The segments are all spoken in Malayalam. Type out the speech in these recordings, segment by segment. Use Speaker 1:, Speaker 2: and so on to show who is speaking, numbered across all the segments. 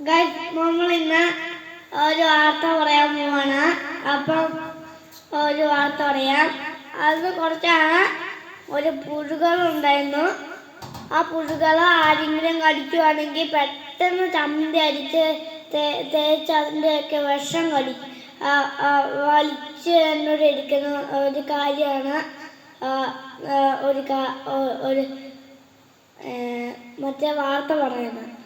Speaker 1: ഗൈസ് നമ്മൾ ഇന്ന് ഒരു വാർത്ത പറയാൻ പോവാണ്. അപ്പം ഒരു വാർത്ത പറയാം. അത് കുറച്ചാണ് ഒരു പുഴുകൾ ഉണ്ടായിരുന്നു. ആ പുഴുകൾ ആരെങ്കിലും കടിക്കുവാണെങ്കിൽ പെട്ടെന്ന് ചമ്മന്തി അരിച്ച് തേ- തേച്ച് അതിന്റെയൊക്കെ വിഷം കടി വലിച്ച് എന്നോട് എടുക്കുന്ന ഒരു കാര്യമാണ്. ഒരു ഒരു മറ്റേ വാർത്ത പറയുന്നത്.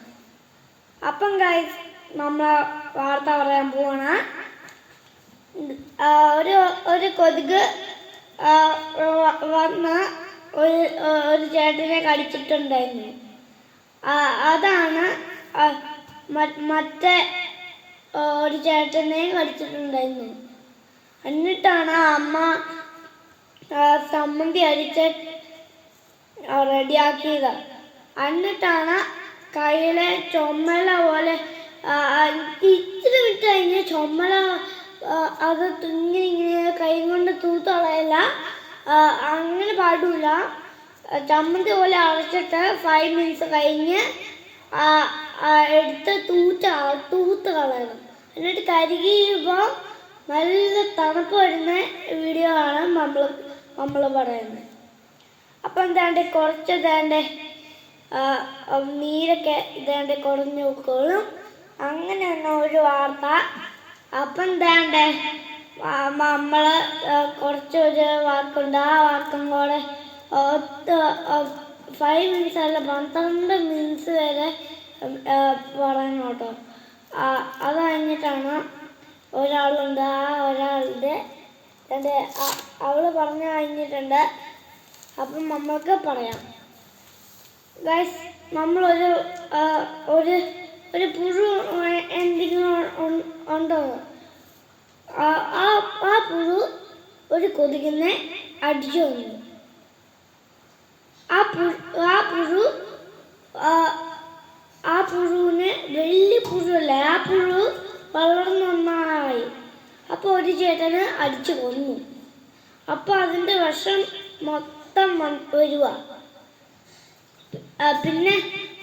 Speaker 1: അപ്പം ഗൈസ് നമ്മൾ വാർത്ത പറയാൻ പോവാണ്. ഒരു ഒരു കൊതുക് വന്ന ഒരു ഒരു ചേട്ടനെ കടിച്ചിട്ടുണ്ടായിരുന്നു. അതാണ് മറ്റേ ഒരു ചേട്ടനെയും കടിച്ചിട്ടുണ്ടായിരുന്നു. എന്നിട്ടാണ് അമ്മ സമ്മന്തി അടിച്ച് റെഡിയാക്കിയത് എന്നിട്ടാണ് കയ്യിലെ ചുമല പോലെ ഇച്ചിരി വിട്ട് കഴിഞ്ഞ ചുമല അത് ഇങ്ങനെ ഇങ്ങനെ കൈ കൊണ്ട് തൂത്തളയല്ല അങ്ങനെ പാടില്ല ചമ്മന്തി പോലെ അടച്ചിട്ട് ഫൈവ് മിനിറ്റ്സ് കഴിഞ്ഞ് എടുത്ത് തൂത്ത് തൂത്ത് കളയണം. എന്നിട്ട് കരുകിയുമ്പോൾ നല്ല തണുപ്പ് വരുന്ന വീഡിയോ ആണ് നമ്മൾ നമ്മൾ പറയുന്നത്. അപ്പം എന്താണ്ട് കുറച്ച് ഇതാണ്ട് നീരൊക്കെ ഇതേണ്ട കുറഞ്ഞു അങ്ങനെ അങ്ങനെയാണ് ഒരു വാർത്ത. അപ്പം എന്താണ്ട് നമ്മൾ കുറച്ച് ഒരു വാക്കുണ്ട്. ആ വാക്കും കൂടെ ഒത്ത് ഫൈവ് മിനിറ്റ്സ് അല്ല പന്ത്രണ്ട് മിനിറ്റ്സ് വരെ പറയണം കേട്ടോ. അത് കഴിഞ്ഞിട്ടാണ് ഒരാളുണ്ട്. ആ ഒരാളുടെ അവൾ പറഞ്ഞു കഴിഞ്ഞിട്ടുണ്ട്. അപ്പം നമ്മൾക്ക് പറയാം. ഗൈസ് നമ്മളൊരു ഒരു ഒരു പുഴു എന്തെങ്കിലും ഉണ്ടോ? ആ ആ പുഴു ഒരു കൊതുകിനെ അടിച്ചു വന്നു ആ പുഴു ആ പുഴു ആ, പുഴുവിന് വലിയ പുഴുവല്ല? ആ പുഴു വളർന്നു നന്നായി അപ്പോൾ ഒരു ചേട്ടന് അടിച്ചു കൊന്നു. അപ്പോൾ അതിന്റെ വിഷം മൊത്തം വ- വരുക ആ, പിന്നെ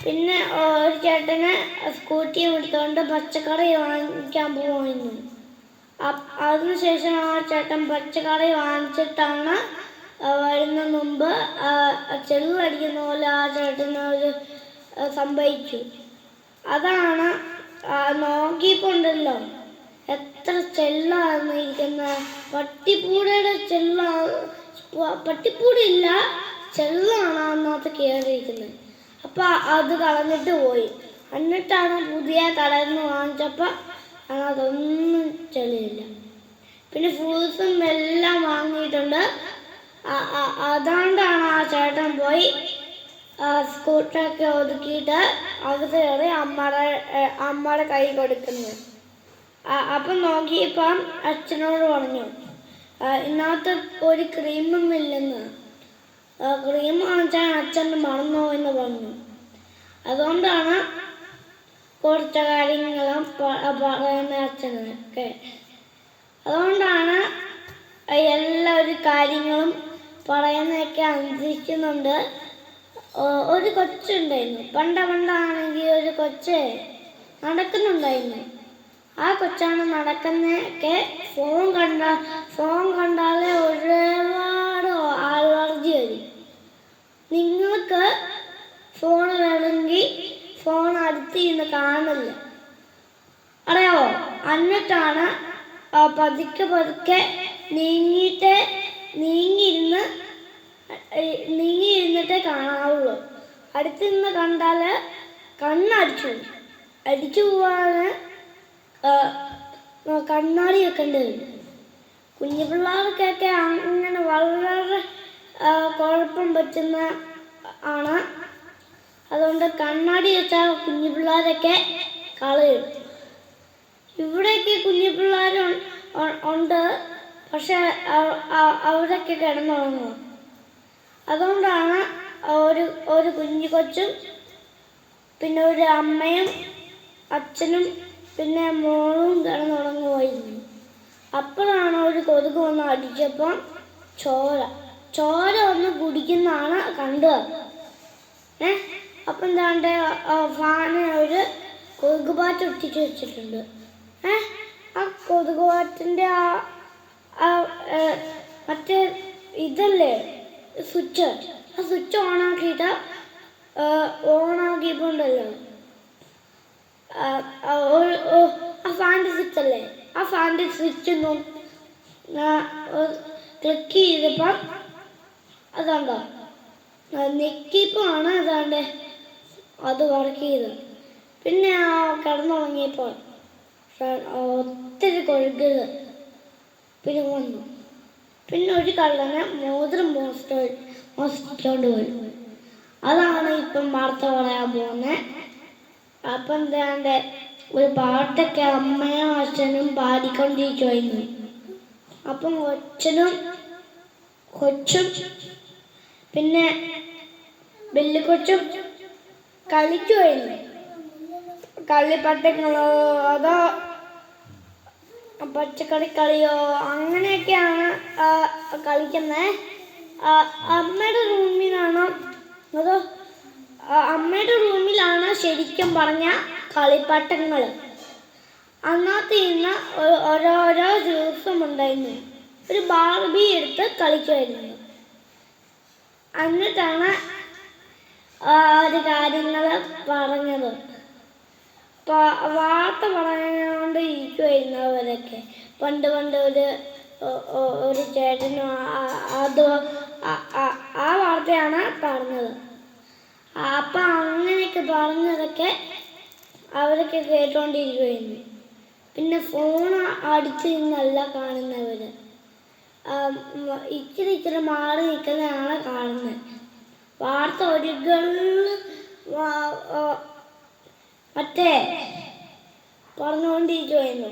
Speaker 1: പിന്നെ ഒരു ചേട്ടന് സ്കൂട്ടി എടുത്തുകൊണ്ട് പച്ചക്കറി വാങ്ങിക്കാൻ പോയിരുന്നു അതിനുശേഷം ആ ചേട്ടൻ പച്ചക്കറി വാങ്ങിച്ചിട്ടാണ് വരുന്ന മുമ്പ് ആ, ചെള്ളടിക്കുന്ന പോലെ ആ ചേട്ടന് ഒരു സംഭവിച്ചു. അതാണ് നോക്കിയിട്ടുണ്ടല്ലോ എത്ര ചെള്ളാണ് ഇരിക്കുന്ന പട്ടിപ്പൂടയുടെ ചെള്ള പട്ടിപ്പൂടില്ല ചെള്ളാണ് അതിനകത്ത് കയറിയിരിക്കുന്നത് അപ്പൊ അത് കളഞ്ഞിട്ട് പോയി. എന്നിട്ടാണ് പുതിയ കടയിൽ നിന്ന് വാങ്ങിച്ചപ്പോൾ അതൊന്നും ചെളിയില്ല. പിന്നെ ഫ്രൂട്ട്സും എല്ലാം വാങ്ങിയിട്ടുണ്ട്. അതുകൊണ്ടാണ് ആ ചേട്ടൻ പോയി സ്കൂട്ടറൊക്കെ ഒതുക്കിയിട്ട് അകത്ത് കയറി അമ്മയുടെ അമ്മയുടെ കൈ കൊടുക്കുന്നത്. അപ്പം നോക്കിയപ്പം അച്ഛനോട് പറഞ്ഞു ഇന്നത്തെ ഒരു ക്രീമും ഇല്ലെന്ന്. ക്രീം വാങ്ങിച്ചാൽ അച്ഛൻ മറന്നു എന്ന് പറഞ്ഞു. അതുകൊണ്ടാണ് കുറച്ച കാര്യങ്ങളും പറയുന്ന അച്ഛനൊക്കെ. അതുകൊണ്ടാണ് എല്ലാ ഒരു കാര്യങ്ങളും പറയുന്നതൊക്കെ അനുസരിക്കുന്നുണ്ട്. ഒരു കൊച്ചുണ്ടായിരുന്നു. പണ്ട പണ്ടാണെങ്കിൽ ഒരു കൊച്ച് നടക്കുന്നുണ്ടായിരുന്നു. ആ കൊച്ചാണ് നടക്കുന്നതൊക്കെ ഫോൺ കണ്ട ഫോൺ കണ്ടാലേ ഒരുപാട് അലർജി വരും. നിങ്ങൾക്ക് ഫോൺ വേണമെങ്കിൽ ഫോൺ അടുത്ത് ഇരുന്ന് കാണില്ല അറിയാവോ? എന്നിട്ടാണ് പതുക്കെ പതുക്കെ നീങ്ങിയിട്ട് നീങ്ങിയിരുന്ന് നീങ്ങിയിരുന്നിട്ടേ കാണാവുള്ളൂ. അടുത്തിരുന്ന് കണ്ടാൽ കണ്ണടിച്ചു. അടിച്ചു ആ, കണ്ണാടി വെക്കേണ്ടി വരും കുഞ്ഞു പിള്ളേർക്കൊക്കെ അങ്ങനെ വളരെ കുഴപ്പം പറ്റുന്ന ആണ്. അതുകൊണ്ട് കണ്ണാടി വെച്ചാൽ കുഞ്ഞു പിള്ളേരൊക്കെ കളയും ഇവിടെയൊക്കെ കുഞ്ഞു പിള്ളേർ ഉണ്ട്. പക്ഷെ അവ- അവ- അവരൊക്കെ കിടന്നുറങ്ങും. അതുകൊണ്ടാണ് ഒരു ഒരു കുഞ്ഞു കൊച്ചും പിന്നെ ഒരു അമ്മയും അച്ഛനും പിന്നെ മോളും കിടന്നുറങ്ങുമായിരുന്നു അപ്പോഴാണ് ഒരു കൊതുക് വന്ന് അടിച്ചപ്പം ചോര. ചോര ഒന്ന് കുടിക്കുന്നതാണ് കണ്ടു ഏ? അപ്പം എന്താണ്ട് ഫാന് ഒരു കൊതുകുപാറ്റ് ഒട്ടിച്ച് വെച്ചിട്ടുണ്ട്. ഏ? ആ കൊതുകുപാറ്റിന്റെ ആ മറ്റേ ഇതല്ലേ? സ്വിച്ച്. ആ സ്വിച്ച് ഓണാക്കിയിട്ട് ഓൺ ആ, ആ ഫാന്റെ സ്വിച്ച് അല്ലേ ആ ഫാന്റെ സ്വിച്ച് ക്ലിക്ക് ചെയ്തപ്പം അതുണ്ടോ? നെക്കിയപ്പോഴാണ് അതാണ്ട് അത് വർക്ക് ചെയ്തത് പിന്നെ ആ കിടന്നുറങ്ങിയപ്പോൾ ഒത്തിരി കൊഴുകൽ പിന്നെ വന്നു. പിന്നെ ഒരു കള്ളനെ മോതിരം മോസ്റ്റ് മോഷ്ടിച്ചോണ്ട് പോയി. അതാണ് ഇപ്പം വാർത്ത പറയാൻ പോകുന്നത് അപ്പം എന്താണ്ട് ഒരു പാട്ടൊക്കെ അമ്മയും അച്ഛനും പാടിക്കൊണ്ടിരിക്കുമായിരുന്നു അപ്പം കൊച്ചനും കൊച്ചും പിന്നെ ബെല്ലിക്കൊച്ചും കളിക്കുമായിരുന്നു കളിപ്പട്ടങ്ങളോ അതോ പച്ചക്കറി കളിയോ അങ്ങനെയൊക്കെയാണ് കളിക്കുന്നത് അമ്മയുടെ റൂമിലാണ്? അതോ അമ്മയുടെ റൂമിലാണ് ശരിക്കും പറഞ്ഞ കളിപ്പാട്ടങ്ങൾ അന്നത്തെ ഇന്ന് ഓരോരോ ദിവസം ഉണ്ടായിരുന്നു ഒരു ബാർബി എടുത്ത് കളിക്കുമായിരുന്നു. എന്നിട്ടാണ് ആ ഒരു കാര്യങ്ങൾ പറഞ്ഞത്. വാർത്ത പറഞ്ഞുകൊണ്ട് ഇരിക്കുമായിരുന്നു അവരൊക്കെ. പണ്ട് പണ്ട് ഒരു ഒരു ചേട്ടനും അത് ആ വാർത്തയാണ് പറഞ്ഞത്. അപ്പം അങ്ങനെയൊക്കെ പറഞ്ഞതൊക്കെ അവരൊക്കെ കേട്ടുകൊണ്ടിരിക്കുമായിരുന്നു പിന്നെ ഫോൺ അടിച്ച് നിന്നല്ല കാണുന്നവർ ഇച്ചിരി ഇച്ചിരി മാറി നിൽക്കുന്നതാണ് കാണുന്നത്. വാർത്ത ഒരു ഗള്ള് വാ- ആ, മറ്റേ പറഞ്ഞുകൊണ്ടിരിക്കുമായിരുന്നു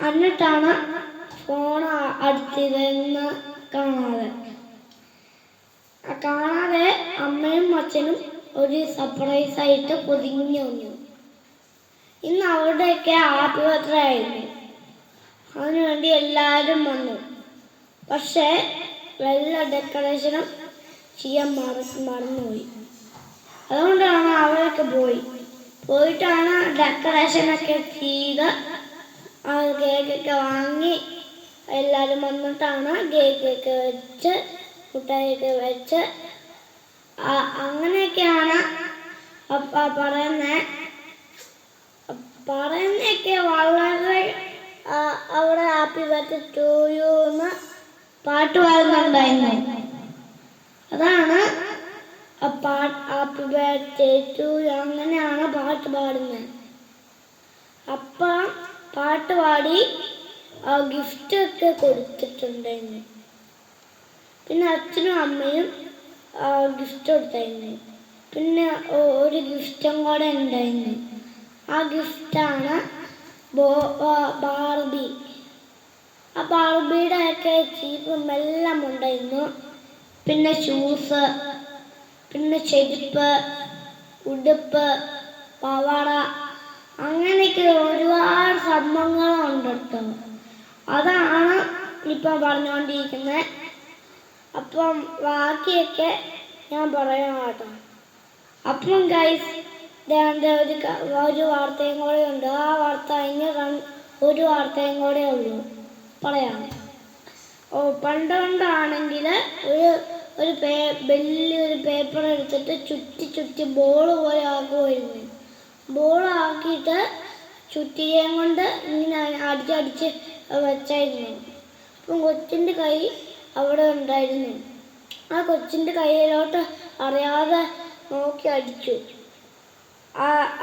Speaker 1: എന്നിട്ടാണ് ഫോൺ അടുത്തിരുന്ന് കാണാതെ. കാണാതെ അമ്മയും അച്ഛനും ഒരു സർപ്രൈസ് ആയിട്ട് പൊതിഞ്ഞു വന്നു ഇന്ന് ഹാപ്പി ബർത്ത്ഡേ ആയിരുന്നു അതിനുവേണ്ടി എല്ലാവരും വന്നു. പക്ഷേ എല്ലാ ഡെക്കറേഷനും ചെയ്യാൻ മറ മറന്നുപോയി. അതുകൊണ്ടാണ് അവരൊക്കെ പോയി. പോയിട്ടാണ് ഡെക്കറേഷനൊക്കെ ചെയ്ത് ആ കേക്കൊക്കെ വാങ്ങി എല്ലാവരും വന്നിട്ടാണ് കേക്കൊക്കെ വെച്ച് മുട്ടായിയൊക്കെ വെച്ച് അങ്ങനെയൊക്കെയാണ് പറയുന്നത് പറയുന്നതൊക്കെ വളരെ അവിടെ ഹാപ്പി ബർത്ത്ഡേ ടു യു എന്ന് പാട്ട് പാടുന്നുണ്ടായിരുന്നു. അതാണ് ഹാപ്പി ബർത്ത്ഡേ ടു അങ്ങനെയാണ് പാട്ട് പാടുന്നത് അപ്പ പാട്ട് പാടി ഗിഫ്റ്റ് ഒക്കെ കൊടുത്തിട്ടുണ്ടായിരുന്നു. പിന്നെ അച്ഛനും അമ്മയും ഗിഫ്റ്റ് കൊടുത്തായിരുന്നു. പിന്നെ ഒരു ഗിഫ്റ്റും കൂടെ ഉണ്ടായിരുന്നു. ആ ഗിഫ്റ്റാണ് ബാർബി. ആ ബാർബിയുടെ ഒക്കെ ചീപ്പും എല്ലാം ഉണ്ടായിരുന്നു. പിന്നെ ഷൂസ് പിന്നെ ചെരുപ്പ് ഉടുപ്പ് പവാട അങ്ങനെയൊക്കെ ഒരുപാട് സംഭവങ്ങളുണ്ട് കേട്ടോ അതാണ് ഇപ്പം പറഞ്ഞുകൊണ്ടിരിക്കുന്നത് അപ്പം ബാക്കിയൊക്കെ ഞാൻ പറയാം കേട്ടോ. അപ്പം ഗൈസ് ദേണ്ട ഒരു വാർത്തയും കൂടെ ഉണ്ട്. ആ വാർത്ത അതിന് ഒരു വാർത്തയും കൂടെ ഉള്ളൂ. പറയാം. ഓ പണ്ട് പണ്ടാണെങ്കിൽ ഒരു ഒരു പേ വലിയൊരു പേപ്പർ എടുത്തിട്ട് ചുറ്റി ചുറ്റി ബോൾ പോലെ ആക്കുമായിരുന്നു. ബോൾ ആക്കിയിട്ട് ചുറ്റികയും കൊണ്ട് ഇങ്ങനെ അടിച്ചടിച്ച് വെച്ചായിരുന്നു. അപ്പം കൊച്ചിന്റെ കൈ അവിടെ ഉണ്ടായിരുന്നു. ആ കൊച്ചിന്റെ കൈയിലോട്ട് അറിയാതെ നോക്കി അടിച്ചു.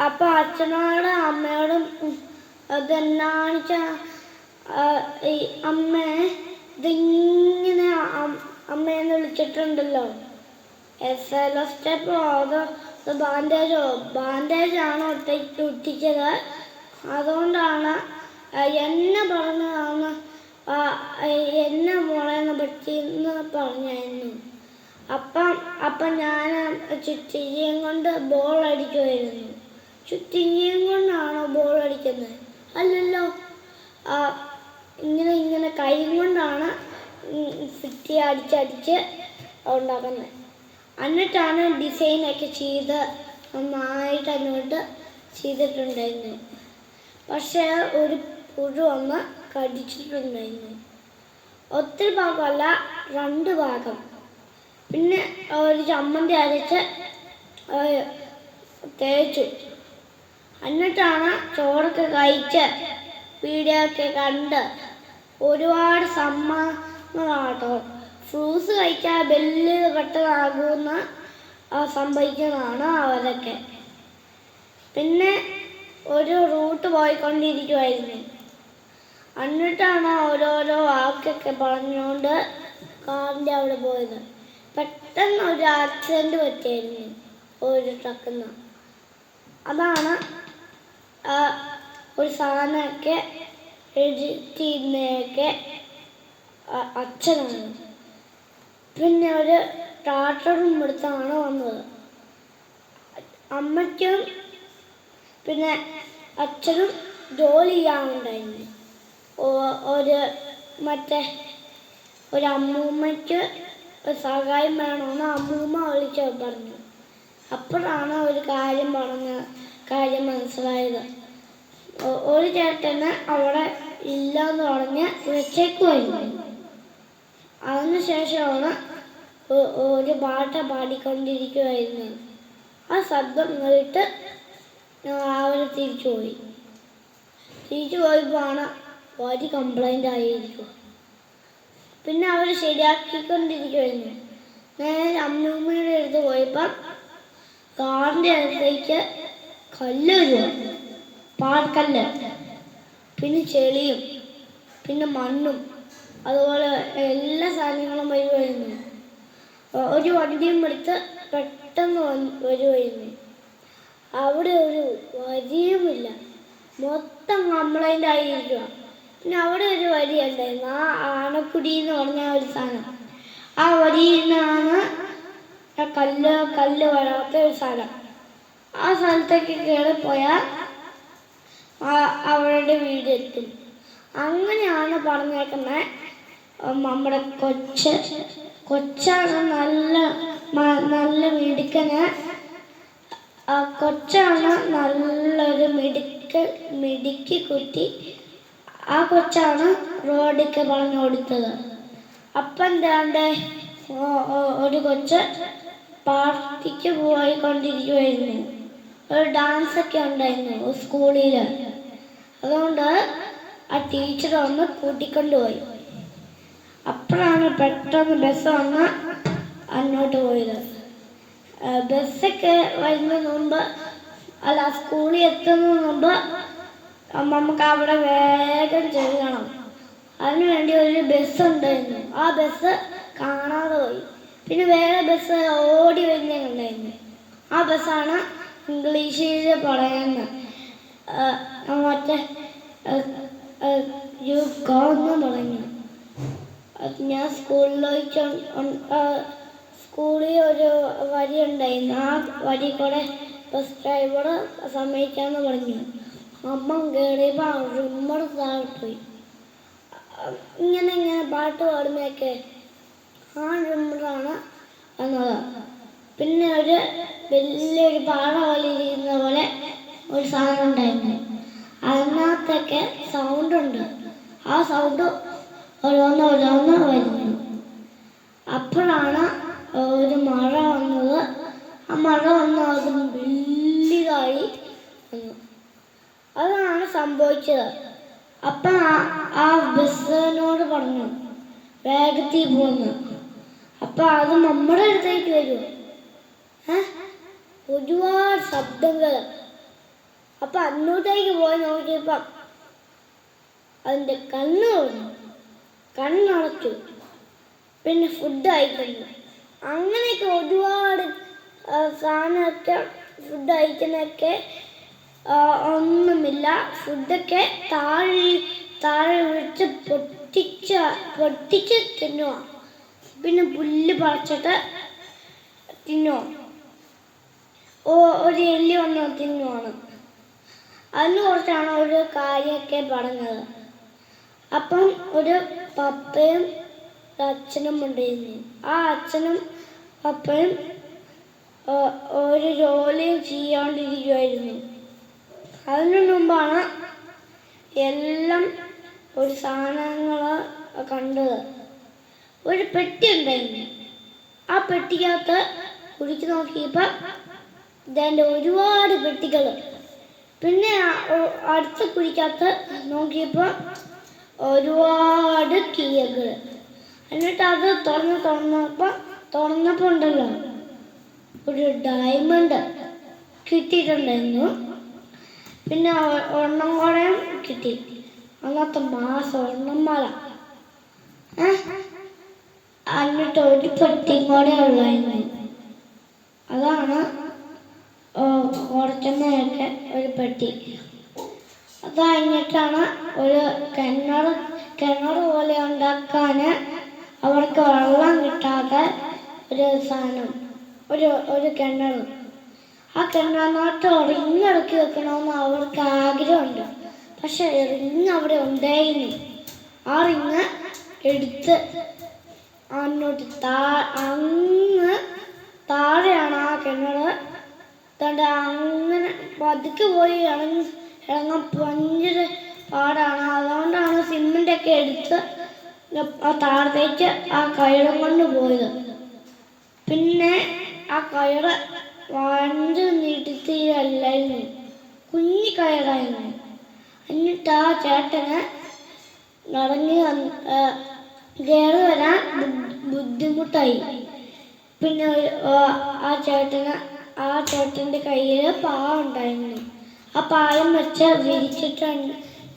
Speaker 1: അപ്പം അച്ഛനോടും അമ്മയോടും ഈ അമ്മ ഇതിങ്ങനെ അമ്മയെന്ന് വിളിച്ചിട്ടുണ്ടല്ലോ. എസ് എൽ എസ് അതോ ബാൻഡേജോ ബാൻഡേജ് ആണോ ഒട്ടിച്ചത്? അതുകൊണ്ടാണ് എന്നെ പറഞ്ഞതാണ് എന്നെ മോളെന്ന് പറ്റിയെന്ന് പറഞ്ഞായിരുന്നു. അപ്പം അപ്പം ഞാൻ ചുറ്റികയും കൊണ്ട് ബോൾ അടിക്കുമായിരുന്നു ചുറ്റികയും കൊണ്ടാണോ ബോൾ അടിക്കുന്നത്? അല്ലല്ലോ. ഇങ്ങനെ ഇങ്ങനെ കൈ കൊണ്ടാണ് ഫിറ്റി അടിച്ചടിച്ച് ഉണ്ടാക്കുന്നത്. എന്നിട്ടാണ് ഡിസൈനൊക്കെ ചെയ്ത് നന്നായിട്ട് അങ്ങോട്ട് ചെയ്തിട്ടുണ്ടായിരുന്നു. പക്ഷേ ഒരു പുഴു ഒന്ന് കടിച്ചിട്ടുണ്ടായിരുന്നു. ഒത്തിരി ഭാഗമല്ല രണ്ട് ഭാഗം. പിന്നെ ഒരു ചമ്മന്തി അരച്ച് തേച്ചു. എന്നിട്ടാണ് ചോറൊക്കെ കഴിച്ച് വീഡിയോ ഒക്കെ കണ്ട് ഒരുപാട് സമ്മാനങ്ങളാട്ടോ. ഫ്രൂട്ട്സ് കഴിച്ചാൽ ബെല്ല് പെട്ടെന്നാകുമെന്ന് ആ, സംഭവിക്കുന്നതാണ് അവരൊക്കെ. പിന്നെ ഒരു റൂട്ട് പോയിക്കൊണ്ടിരിക്കുമായിരുന്നു എന്നിട്ടാണ് ഓരോരോ വാക്കൊക്കെ പറഞ്ഞുകൊണ്ട് കാറിന്റെ അവിടെ പോയത്. പെട്ടെന്ന് ഒരു ആക്സിഡന്റ് പറ്റിയായിരുന്നു ഒരു ട്രക്കിന്ന് അതാണ് ഒരു സാധനമൊക്കെ എഴുതിയിരുന്നതൊക്കെ അച്ഛനാണ്. പിന്നെ ഒരു ട്രാക്ടറും എടുത്താണ് വന്നത്. അമ്മയ്ക്കും പിന്നെ അച്ഛനും ജോലി ചെയ്യാനുണ്ടായിരുന്നു. ഒരു മറ്റേ ഒരു അമ്മൂമ്മയ്ക്ക് ഒരു സഹായം വേണമെന്ന് അമ്മൂമ്മ വിളിച്ച് പറഞ്ഞു. അപ്പോഴാണ് ഒരു കാര്യം പറഞ്ഞ കാര്യം മനസ്സിലായത്. ഒരു ചേട്ടന് അവിടെ ഇല്ല എന്ന് പറഞ്ഞ് വെച്ചേക്കുമായിരുന്നു അതിനുശേഷമാണ് ഒ- ഒരു പാട്ട പാടിക്കൊണ്ടിരിക്കുമായിരുന്നു ആ ശബ്ദം കേട്ട് തിരിച്ചു പോയി തിരിച്ചു പോയപ്പോഴാണ് ഒരു കംപ്ലൈന്റ് ആയിരിക്കുക പിന്നെ അവർ ശരിയാക്കിക്കൊണ്ടിരിക്കുകയായിരുന്നു നേരെ അമ്മൂമ്മയുടെ അടുത്ത് പോയപ്പം കാറിന്റെ അടുത്തേക്ക് കല്ല് വരുക പാൽക്കല്ല് പിന്നെ ചെളിയും പിന്നെ മണ്ണും അതുപോലെ എല്ലാ സാധനങ്ങളും വരുമായിരുന്നു ഒരു വണ്ടിയും എടുത്ത് പെട്ടെന്ന് വരുമായിരുന്നു അവിടെ ഒരു വരിയുമില്ല. മൊത്തം കംപ്ലൈന്റ് ആയിരിക്കുക പിന്നെ അവിടെ ഒരു വരി ഉണ്ടായിരുന്നു. ആ ആനക്കുടി എന്ന് പറഞ്ഞ ഒരു സാധനം. ആ വരിയിൽ നിന്നാണ് കല്ല് കല്ല് വരാത്ത ഒരു സാധനം. ആ സ്ഥലത്തേക്ക് കയറി പോയാൽ അവരുടെ വീട് എത്തും. അങ്ങനെയാണ് പറഞ്ഞേക്കുന്നത് നമ്മുടെ കൊച്ച്. കൊച്ചാണ് നല്ല നല്ല മിടുക്കന്. കൊച്ചാണ് നല്ലൊരു മിടുക്ക് മിടുക്കി കുട്ടി. ആ കൊച്ചാണ് റോഡിക്ക് പറഞ്ഞു കൊടുത്തത്. അപ്പം എന്താണ്ട്? ഒരു കൊച്ച് പാർട്ടിക്ക് പോയി കൊണ്ടിരിക്കുമായിരുന്നു ഒരു ഡാൻസ് ഒക്കെ ഉണ്ടായിരുന്നു സ്കൂളിൽ അതുകൊണ്ട് ആ ടീച്ചർ ഒന്ന് കൂട്ടിക്കൊണ്ടുപോയി. അപ്പോഴാണ് പെട്ടെന്ന് ബസ് വന്ന് അങ്ങോട്ട് പോയത്. ബസ്സൊക്കെ വരുന്നതിന് മുമ്പ് അല്ല സ്കൂളിൽ എത്തുന്നതിന് മുമ്പ് നമുക്ക് അവിടെ വേഗം ചെല്ലണം അതിനുവേണ്ടി ഒരു ബസ് ഉണ്ടായിരുന്നു. ആ ബസ് കാണാതെ പോയി. പിന്നെ വേറെ ബസ് ഓടി വരുന്നുണ്ടായിരുന്നു ആ ബസ്സാണ് ഇംഗ്ലീഷിൽ പറയുന്നത് മറ്റേ യു കോന്ന് തുടങ്ങി അത് ഞാൻ സ്കൂളിലേക്ക് സ്കൂളിൽ ഒരു വരി ഉണ്ടായിരുന്നു. ആ വരി കൂടെ ബസ് ഡ്രൈവർ സമ്മതിക്കാമെന്ന് പറഞ്ഞു. അമ്മ കയറി റിമ്മർ താഴെ പോയി. ഇങ്ങനെ ഇങ്ങനെ പാട്ട് പാടുമ്പോഴൊക്കെ ആ റിമ്മറാണ് എന്നത്. പിന്നെ ഒരു വലിയൊരു പാറ പോലെ ഇരിക്കുന്ന പോലെ ഒരു സാധനം ഉണ്ടായിരുന്നു. അതിനകത്തൊക്കെ സൗണ്ട് ഉണ്ട്. ആ സൗണ്ട് ഓരോന്ന് ഓരോന്ന് വരുന്നു. അപ്പോഴാണ് ഒരു മഴ വന്നത്. ആ മഴ വന്ന് അത് വലിയതായി വന്നു. സംഭവിച്ചത്. അപ്പ ആ- ബസ്സിനോട് പറഞ്ഞു വേഗത്തിൽ പോന്ന്. അപ്പൊ അത് നമ്മുടെ അടുത്തേക്ക് വരുമോ ഒരുപാട് ശബ്ദങ്ങൾ. അപ്പൊ അങ്ങോട്ടേക്ക് പോയി നോക്കിയപ്പം അതിന്റെ കണ്ണ് തുറന്നു. കണ്ണടച്ചു. പിന്നെ ഫുഡ് കഴിക്കുന്നു. അങ്ങനെയൊക്കെ ഒരുപാട് സാധനമൊക്കെ ഫുഡ് കഴിക്കുന്നതൊക്കെ ആ, ഒന്നുമില്ല. ഫുഡൊക്കെ താഴെ താഴെ വിളിച്ച് പൊട്ടിച്ച് പൊട്ടിച്ച് തിന്നുക പിന്നെ പുല്ല് പറിച്ചിട്ട് തിന്നുക ഓ ഒരു എല്ലി വന്ന് തിന്നുവാണ്. അതിനെ കുറിച്ചാണ് ഒരു കാര്യമൊക്കെ പറഞ്ഞത്. അപ്പം ഒരു പപ്പയും അച്ഛനും ഉണ്ടായിരുന്നു. ആ അച്ഛനും പപ്പയും ഒരു ജോലിയും ചെയ്യാണ്ടിരിക്കുമായിരുന്നു അതിനു മുമ്പാണ് എല്ലാം ഒരു സാധനങ്ങൾ കണ്ടത്. ഒരു പെട്ടി ഉണ്ടായിരുന്നു. ആ പെട്ടിക്കകത്ത് കുടിച്ചു നോക്കിയപ്പോൾ ഇതെന്റെ ഒരുപാട് പെട്ടികൾ പിന്നെ അടുത്ത കുഴിക്കകത്ത് നോക്കിയപ്പോൾ ഒരുപാട് കീയകൾ എന്നിട്ട് അത് തുറന്ന് തുറന്നപ്പോൾ തുറന്നപ്പോൾ ഉണ്ടല്ലോ ഒരു ഡയമണ്ട് കിട്ടിയിട്ടുണ്ടായിരുന്നു. പിന്നെ ഒരെണ്ണം കൂടെ കിട്ടി. അന്നത്തെ മാസം ഒരെണ്ണം മല എന്നിട്ട് ഒരു പെട്ടിയും കൂടെ ഉള്ളായിരുന്നു. അതാണ് കുറച്ചെണ്ണയൊക്കെ ഒരു പെട്ടി. അത് കഴിഞ്ഞിട്ടാണ് ഒരു കിണർ കിണർ പോലെ ഉണ്ടാക്കാൻ അവർക്ക് വെള്ളം കിട്ടാതെ ഒരു സാധനം ഒരു ഒരു കിണർ ആ കിണറിനകത്ത് റിങ് ഇറക്കി വെക്കണമെന്ന് അവർക്ക് ആഗ്രഹമുണ്ട്. പക്ഷെ റിങ് അവിടെ ഉണ്ടായിരുന്നു. ആ റിങ് എടുത്ത് അങ്ങോട്ട് താ അങ്ങ് താഴെയാണ് ആ കിണർ അതുകൊണ്ട് അങ്ങനെ പതുക്കെ പോയി ഇറങ്ങി ഇറങ്ങാൻ ഭയങ്കര പാടാണ്. അതുകൊണ്ടാണ് സിമെന്റ് ഒക്കെ എടുത്ത് ആ താഴത്തേക്ക് ആ കയറും കൊണ്ട് പോയത്. പിന്നെ ആ കയറ് വണ്ട് നീട്ടിത്തീരല്ലായിരുന്നു. കുഞ്ഞി കയറായിരുന്നു. എന്നിട്ട് ആ ചേട്ടന് നടങ്ങി കയറി വരാൻ ബുദ്ധിമുട്ടായി. പിന്നെ ആ- ചേട്ടന് ആ ചേട്ടന്റെ കയ്യിൽ പാ ഉണ്ടായിരുന്നു. ആ പായം വെച്ച് വിരിച്ചിട്ട്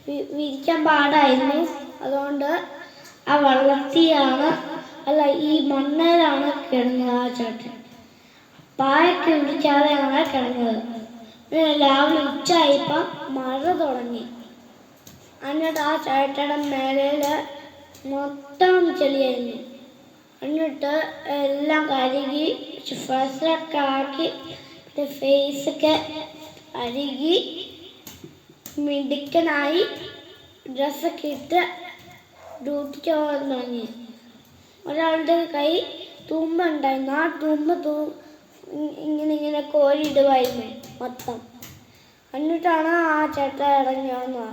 Speaker 1: വിരിക്കാൻ പാടായിരുന്നു. അതുകൊണ്ട് ആ വള്ളത്തിയാണ് അല്ല ഈ മണ്ണയിലാണ് കിടന്നത് ആ ചേട്ടൻ. പായൊക്കെ ഞങ്ങൾ കിടന്നത്. രാവിലെ ഉച്ചയായപ്പം മഴ തുടങ്ങി. എന്നിട്ട് ആ ചേട്ടയുടെ മേലയിൽ മൊത്തം ചെളിയായിരുന്നു. എന്നിട്ട് എല്ലാം കഴുകി ഫ്രഷൊക്കെ ആക്കി ഫേസൊക്കെ അരുകി മിടുക്കനായി ഡ്രസ്സൊക്കെ ഇട്ട് ഡ്യൂട്ടിക്ക് പോകാൻ തുടങ്ങി. ഒരാളുടെ കൈ തുമ്പ ഉണ്ടായിരുന്നു ആ തുമ്പ തൂ ഇങ്ങനെ ഇങ്ങനെ കോരിയിടുമായിരുന്നു മൊത്തം. എന്നിട്ടാണ് ആ ചേട്ട ഇറങ്ങി വന്നത്.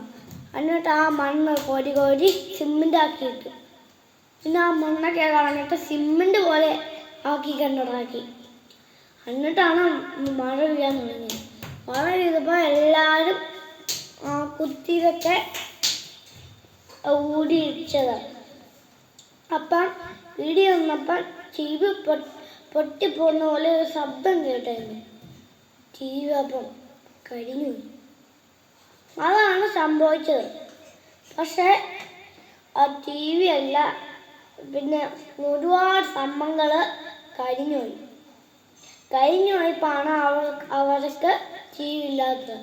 Speaker 1: എന്നിട്ട് ആ മണ്ണ് കോരി കോരി സിമെന്റ് ആക്കിയിട്ട്. പിന്നെ ആ മണ്ണൊക്കെ കളഞ്ഞിട്ട് സിമെന്റ് പോലെ ആക്കി കണ്ടുണ്ടാക്കി എന്നിട്ടാണ് മഴ പെയ്യാൻ തുടങ്ങിയത്. മഴ പെയ്തപ്പോൾ എല്ലാവരും ആ കുത്തിയിലൊക്കെ ഊടിയിടിച്ചത് അപ്പം ഇടി വന്നപ്പം ചീവ് വി പൊട്ടിപ്പോകുന്ന പോലെ ഒരു ശബ്ദം കേട്ടായിരുന്നു ടി വി അപ്പം കരിഞ്ഞു പോയി. അതാണ് സംഭവിച്ചത്. പക്ഷേ ആ ടി വി അല്ല പിന്നെ ഒരുപാട് സംഭവങ്ങൾ കരിഞ്ഞുപോയി കരിഞ്ഞു പോയപ്പോഴാണ് അവർ അവർക്ക് ടി വി ഇല്ലാത്തത്.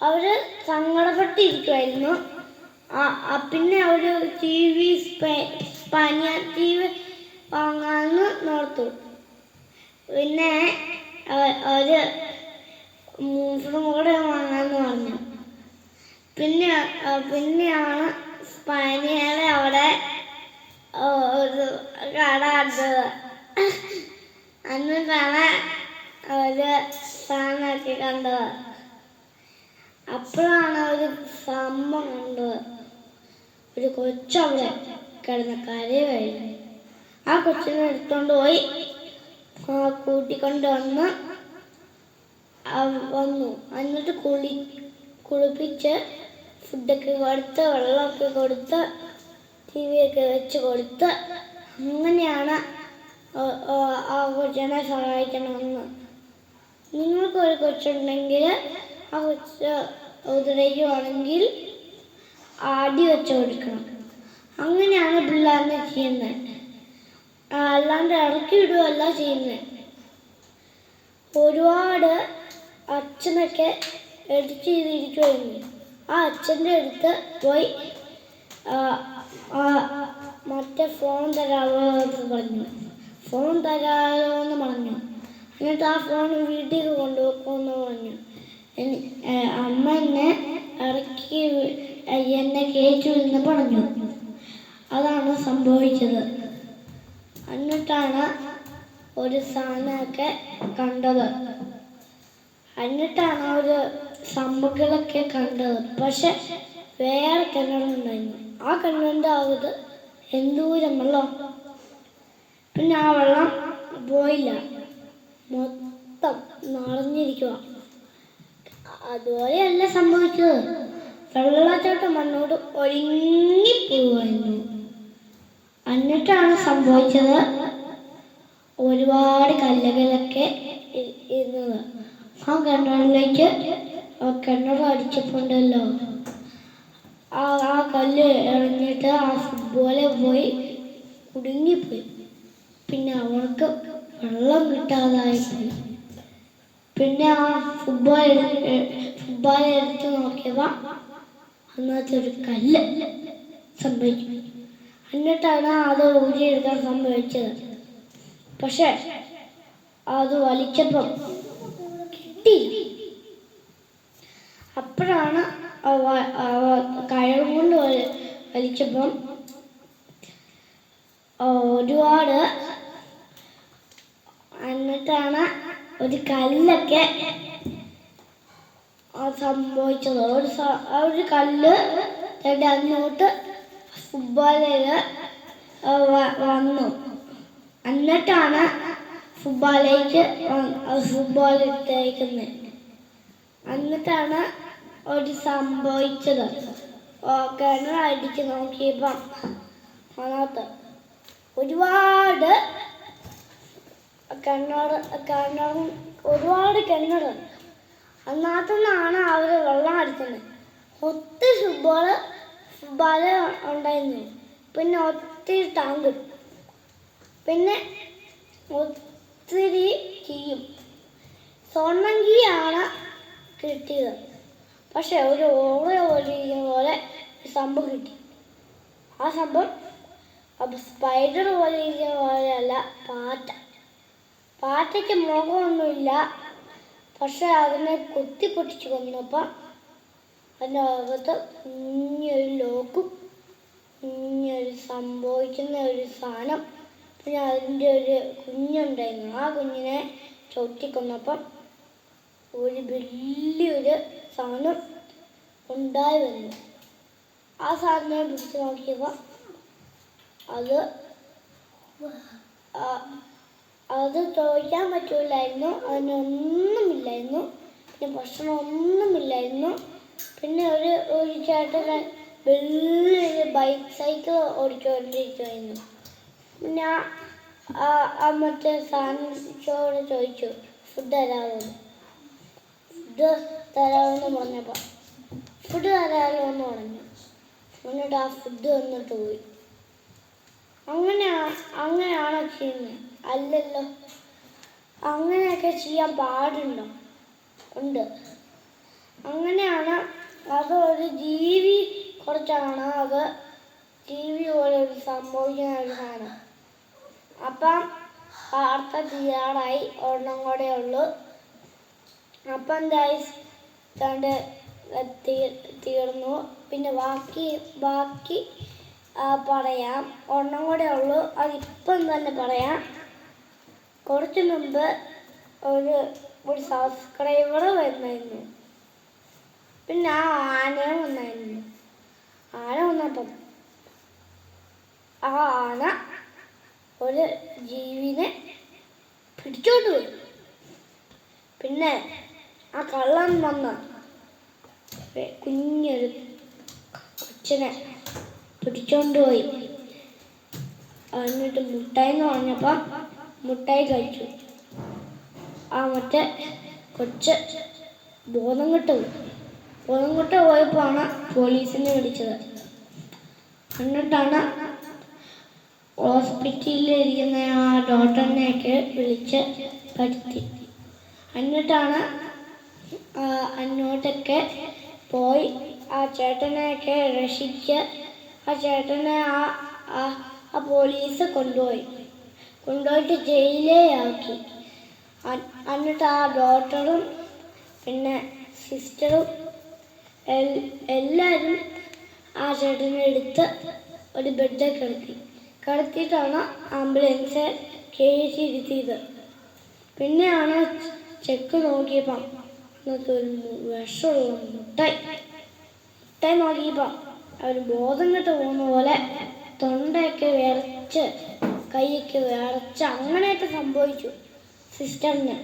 Speaker 1: അവർ സങ്കടപ്പെട്ടിരിക്കുമായിരുന്നു പിന്നെ ഒരു ടി വി സ്പാനിയ ടി വി വാങ്ങാമെന്ന് നോർത്തു. പിന്നെ അവർ ഒരു മൂസറും കൂടെ വാങ്ങാമെന്ന് പറഞ്ഞു. പിന്നെ പിന്നെയാണ് സ്പാനിയയുടെ അവിടെ ഒരു കട കണ്ടത്. അന്നിട്ടാണ് ഒരു സാധനമൊക്കെ കണ്ടത്. അപ്പോഴാണ് ഒരു സംഭവം കണ്ടത്. ഒരു കൊച്ചവിടെ കിടന്ന് കരയുമായിരുന്നു ആ കൊച്ചിനെ എടുത്തോണ്ട് പോയി. കൂട്ടിക്കൊണ്ട് വന്ന് വന്നു. എന്നിട്ട് കുളി കുളിപ്പിച്ച് ഫുഡൊക്കെ കൊടുത്ത് വെള്ളമൊക്കെ കൊടുത്ത് ടി വിയൊക്കെ വെച്ച് കൊടുത്ത് അങ്ങനെയാണ് ആ- കൊച്ചിനെ സഹായിക്കണമെന്ന്. നിങ്ങൾക്കൊരു കൊച്ചുണ്ടെങ്കിൽ ആ കൊച്ച് ഉദരയ്ക്കുവാണെങ്കിൽ ആടി വെച്ച് കൊടുക്കണം. അങ്ങനെയാണ് പിള്ളേരെ ചെയ്യുന്നത്. അല്ലാണ്ട് ഇറക്കി വിടുകയല്ല ചെയ്യുന്നത് ഒരുപാട് അച്ഛനൊക്കെ എഡിറ്റ് ചെയ്തിരിക്കുമായിരുന്നു ആ അച്ഛന്റെ അടുത്ത് പോയി മറ്റേ ഫോൺ തരാമോ എന്ന് പറഞ്ഞു. ഫോൺ തരാമോ എന്ന് പറഞ്ഞു. എന്നിട്ട് ആ ഫോൺ വീട്ടിൽ കൊണ്ടുപോക്കുമെന്ന് പറഞ്ഞു. അമ്മ എന്നെ ഇറക്കി എന്നെ കയറ്റി എന്ന് പറഞ്ഞു. അതാണ് സംഭവിച്ചത്. എന്നിട്ടാണ് ഒരു സാധനമൊക്കെ കണ്ടത്. എന്നിട്ടാണ് ഒരു സമ്പുകളൊക്കെ കണ്ടത്. പക്ഷെ വേറെ കിണറുണ്ടായിരുന്നു. ആ കിണറിന്റെ അകത്ത് എന്തൂരം വെള്ളം പിന്നെ ആ വെള്ളം പോയില്ല. മൊത്തം നിറഞ്ഞിരിക്കുക അതുപോലെയല്ല സംഭവിച്ചത്. വെള്ളച്ചാട്ടം മണ്ണോട് ഒഴുങ്ങിപ്പോവായിരുന്നു എന്നിട്ടാണ് സംഭവിച്ചത്. ഒരുപാട് കല്ലുകളൊക്കെ ഇരുന്നത്. ആ കിണറിലേക്ക് കിണർ അടിച്ചപ്പോണ്ടല്ലോ. ആ ആ കല്ല് എറിഞ്ഞിട്ട് ആ ഫുട്ബോളെ പോയി കുടുങ്ങിപ്പോയി. പിന്നെ അവൾക്ക് വെള്ളം കിട്ടാതായി പോയി പിന്നെ ആ ഫുട്ബോൾ ഫുട്ബോൾ എടുത്ത് നോക്കിയപ്പോൾ അന്നത്തെ ഒരു കല്ല് സംഭവിച്ചു. എന്നിട്ടാണ് അത് ഊരിയെടുക്കാൻ സംഭവിച്ചത് പക്ഷെ അത് വലിച്ചപ്പം കിട്ടി. അപ്പോഴാണ് കയറും കൊണ്ട് വലിച്ചപ്പം ഒരുപാട് എന്നിട്ടാണ് ഒരു കല്ലൊക്കെ സംഭവിച്ചത്. ഒരു ഒരു കല്ല് അങ്ങോട്ട് ഫുട്ബോളിൽ വന്നു എന്നിട്ടാണ് ഫുട്ബോളിലേക്ക് ഫുട്ബോൾ ഇട്ടേക്കുന്നത് എന്നിട്ടാണ് ഒരു സംഭവിച്ചത്. കിണർ അടിച്ച് നോക്കിയപ്പം അതിനകത്ത് ഒരുപാട് കിണർ കിണർ ഒരുപാട് കിണർ. അതിനകത്തുനിന്നാണ് അവർ വെള്ളം അടിച്ചത്. ഒത്തിരി ഫുട്ബോൾ ഫുട്ബോൾ ഉണ്ടായിരുന്നു. പിന്നെ ഒത്തിരി ടാങ്ക് പിന്നെ ഒത്തിരി കീയും. സ്വർണം കീയാണ് കിട്ടിയത്. പക്ഷെ ഒരു ഓറ പോലെ പോലെ സംഭവം കിട്ടി. ആ സംഭവം അപ്പൊ സ്പൈഡർ പോലെ ഇരിക്കുന്ന പോലെയല്ല പാറ്റ. പാറ്റയ്ക്ക് മുഖമൊന്നുമില്ല. പക്ഷെ അതിനെ കുത്തി പൊട്ടിച്ച് കൊന്നപ്പം അതിന്റെ അകത്ത് കുഞ്ഞൊരു ലോക്കും കുഞ്ഞൊരു സംഭവിക്കുന്ന ഒരു സാധനം. പിന്നെ അതിന്റെ ഒരു കുഞ്ഞുണ്ടായിരുന്നു. ആ കുഞ്ഞിനെ ചവിട്ടിക്കൊന്നപ്പം ഒരു വലിയൊരു സാധനം ഉണ്ടായി വന്നു. ആ സാധനം പിടിച്ചു നോക്കിയപ്പോൾ അത് അത് ചോദിക്കാൻ പറ്റൂലായിരുന്നു. അതിനൊന്നുമില്ലായിരുന്നു. പിന്നെ ഭക്ഷണം ഒന്നുമില്ലായിരുന്നു പിന്നെ ഒരു ഒരു ചേട്ടൻ വലിയൊരു ബൈക്ക് സൈക്കിൾ ഓടിച്ചുകൊണ്ടിരിക്കുമായിരുന്നു ഞാൻ ആ- മറ്റേ സാധനത്തോട് ചോദിച്ചു. ഫുഡ് തരാമോ ഫുഡ് തരാമെന്ന് പറഞ്ഞപ്പോൾ ഫുഡ് തരാമല്ലോ എന്ന് പറഞ്ഞു. എന്നിട്ട് ആ ഫുഡ് വന്നിട്ട് പോയി. അങ്ങനെ അങ്ങനെയാണോ ചെയ്യുന്നത് അല്ലല്ലോ. അങ്ങനെയൊക്കെ ചെയ്യാൻ പാടുണ്ടോ? ഉണ്ട്. അങ്ങനെയാണ് അത് ഒരു ജീവി കുറച്ചാണ് അത് വി പോലെ ഒരു സംഭവിക്കുന്ന ഒരു സാധനം. അപ്പം വാർത്ത തയ്യാറായി ഒരെണ്ണം കൂടെ ഉള്ളു. അപ്പം എന്തായി തണ്ട് തീർന്നു. പിന്നെ ബാക്കി ബാക്കി പറയാം. ഒരെണ്ണം കൂടെ ഉള്ളു. അതിപ്പം തന്നെ പറയാം. കുറച്ച് മുമ്പ് ഒരു ഒരു സബ്സ്ക്രൈബർ വന്നായിരുന്നു. പിന്നെ ആ ആനയും വന്നായിരുന്നു. ആന വന്നപ്പം ആ ആന ഒരു ജീവിനെ പിടിച്ചോണ്ട് പോയി പിന്നെ ആ കള്ളൻ വന്ന കുഞ്ഞൊരു കൊച്ചിനെ പിടിച്ചോണ്ട് പോയി. എന്നിട്ട് മുട്ടായി എന്ന് പറഞ്ഞപ്പോൾ മുട്ടായി കഴിച്ചു. ആ മറ്റേ കൊച്ച് ബോധം കെട്ട് പോയി പോയപ്പോണ പോലീസിനെ വിളിച്ചത്. എന്നിട്ടാണ് ഹോസ്പിറ്റലിൽ ഇരിക്കുന്ന ആ ഡോക്ടറിനെയൊക്കെ വിളിച്ച് പരുത്തി എന്നിട്ടാണ് അന്നോട്ടൊക്കെ പോയി ആ ചേട്ടനെയൊക്കെ രക്ഷിച്ച് ആ ചേട്ടനെ ആ ആ പോലീസ് കൊണ്ടുപോയി. കൊണ്ടുപോയിട്ട് ജയിലേ ആക്കി എന്നിട്ട് ആ ഡോക്ടറും പിന്നെ സിസ്റ്ററും എല്ലാവരും ആ ചേട്ടനെ എടുത്ത് ഒരു ബെഡിൽ കിടത്തി. കിടത്തിയിട്ടാണ് ആംബുലൻസ് കയറ്റി ഇരുത്തിയത്. പിന്നെയാണ് ചെക്ക് നോക്കിയപ്പം ഇന്നത്തെ ഒരു വിഷമുള്ള മുട്ടായി. മുട്ടായി നോക്കിയപ്പം അവർ ബോധം കെട്ട് പോകുന്ന പോലെ തൊണ്ടയൊക്കെ വിറച്ച് കൈയൊക്കെ വിറച്ച് അങ്ങനെയൊക്കെ സംഭവിച്ചു സിസ്റ്ററിന്.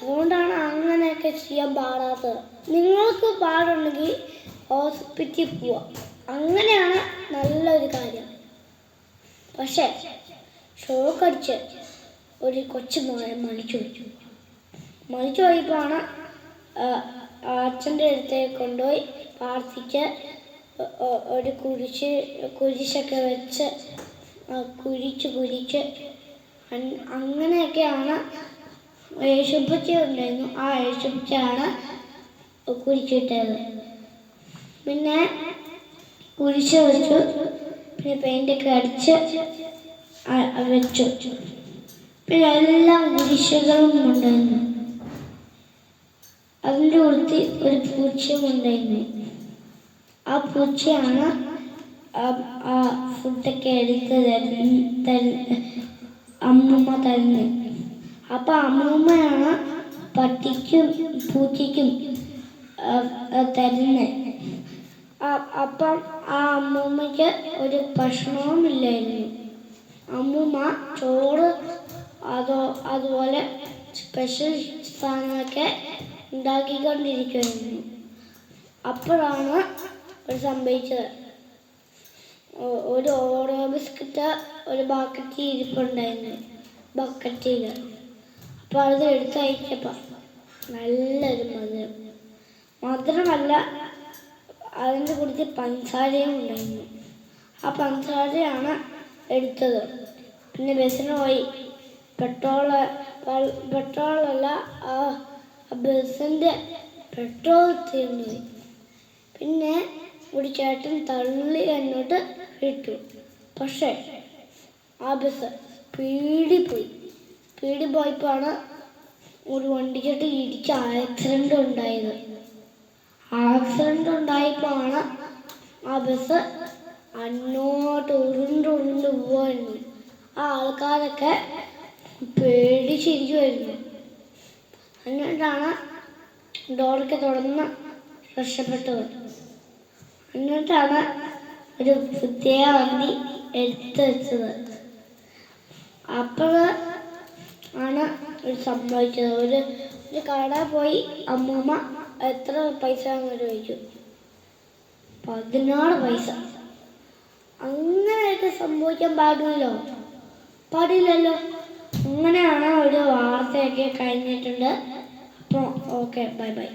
Speaker 1: അതുകൊണ്ടാണ് അങ്ങനെയൊക്കെ ചെയ്യാൻ പാടാത്തത്. നിങ്ങൾക്ക് പാടുണ്ടെങ്കിൽ ഹോസ്പിറ്റലിൽ പോവാം. അങ്ങനെയാണ് നല്ലൊരു കാര്യം. പക്ഷേ ഷോക്ക് അടിച്ച് ഒരു കൊച്ചു മോനെ മണിച്ചു വെച്ചു മണിച്ചു പോയപ്പോഴാണ് അച്ഛന്റെ അടുത്തേക്ക് കൊണ്ടുപോയി പ്രാർത്ഥിച്ച് ഒരു കുരിശ് കുരിശൊക്കെ വെച്ച് കുരിച്ച് കുരിച്ച് അങ്ങനെയൊക്കെയാണ് യേശുപ്പച്ചി ഉണ്ടായിരുന്നു ആ യേശുപ്പച്ചിയാണ് കുരിച്ചിട്ടത് പിന്നെ കുരിശ് വെച്ചു. പിന്നെ പെയിന്റൊക്കെ അടിച്ച് വെച്ചു. പിന്നെ എല്ലാ കുരിശുകളും ഉണ്ടായിരുന്നു അതിന്റെ ഉടുത്തി ഒരു പൂച്ചയും ഉണ്ടായിരുന്നു ആ പൂച്ചയാണ് ആ ഫുഡൊക്കെ എടുത്ത് തരുന്ന അമ്മമ്മ തരുന്നത്. അപ്പം അമ്മൂമ്മയാണ് പട്ടിക്കും പൂച്ചയ്ക്കും തരുന്നത് അപ്പം ആ അമ്മൂമ്മയ്ക്ക് ഒരു ഭക്ഷണവും ഇല്ലായിരുന്നു അമ്മൂമ്മ ചോറ് അതോ അതുപോലെ സ്പെഷ്യൽ സാധനങ്ങളൊക്കെ ഉണ്ടാക്കിക്കൊണ്ടിരിക്കുമായിരുന്നു അപ്പോഴാണ് ഒരു സംഭവിച്ചത്. ഒരു ഓരോ ബിസ്ക്കറ്റ് ഒരു ബക്കറ്റിൽ ഇരിപ്പുണ്ടായിരുന്നു. ബക്കറ്റിൽ അത് എടുത്ത് കഴിച്ചപ്പോൾ നല്ലൊരു മധുരം. മധുരമല്ല അതിന്റെ കൂട്ടത്തിൽ പഞ്ചസാരയും ഉണ്ടായിരുന്നു. ആ പഞ്ചസാരയാണ് എടുത്തത്. പിന്നെ ബസ്സിന് പോയി. പെട്രോൾ പെട്രോളല്ല ആ ബസ്സിന്റെ പെട്രോൾ തീർന്നു പിന്നെ ഒരു ചേട്ടൻ തള്ളി എന്നോട്ട് ഇട്ടു. പക്ഷേ ആ ബസ് സ്പീഡിൽ പോയി സ്പീഡിൽ പോയപ്പോഴാണ് ഒരു വണ്ടി വണ്ടിക്കെട്ട് ഇടിച്ച് ആക്സിഡന്റ് ഉണ്ടായത്. ആക്സിഡന്റ് ഉണ്ടായപ്പോഴാണ് ആ ബസ് അങ്ങോട്ട് ഉരുണ്ട് ഉരുണ്ട് പോവായിരുന്നു. ആ ആൾക്കാരൊക്കെ പേടിച്ചിരിക്കുമായിരുന്നു എന്നിട്ടാണ് ഡോറൊക്കെ തുറന്ന് രക്ഷപ്പെട്ടത്. എന്നിട്ടാണ് ഒരു പ്രത്യേക വണ്ടി എടുത്തു വെച്ചത്. അപ്പോൾ ആണ് സംഭവിച്ചത് ഒരു ഒരു കട പോയി അമ്മൂമ്മ എത്ര പൈസ എന്ന് ചോദിച്ചു. പതിനാറ് പൈസ. അങ്ങനെയൊക്കെ സംഭവിക്കാൻ പാടില്ലല്ലോ. പാടില്ലല്ലോ. അങ്ങനെയാണ് ഒരു വാർത്തയൊക്കെ കഴിഞ്ഞിട്ടുണ്ട്. അപ്പോൾ ഓക്കെ ബൈ ബൈ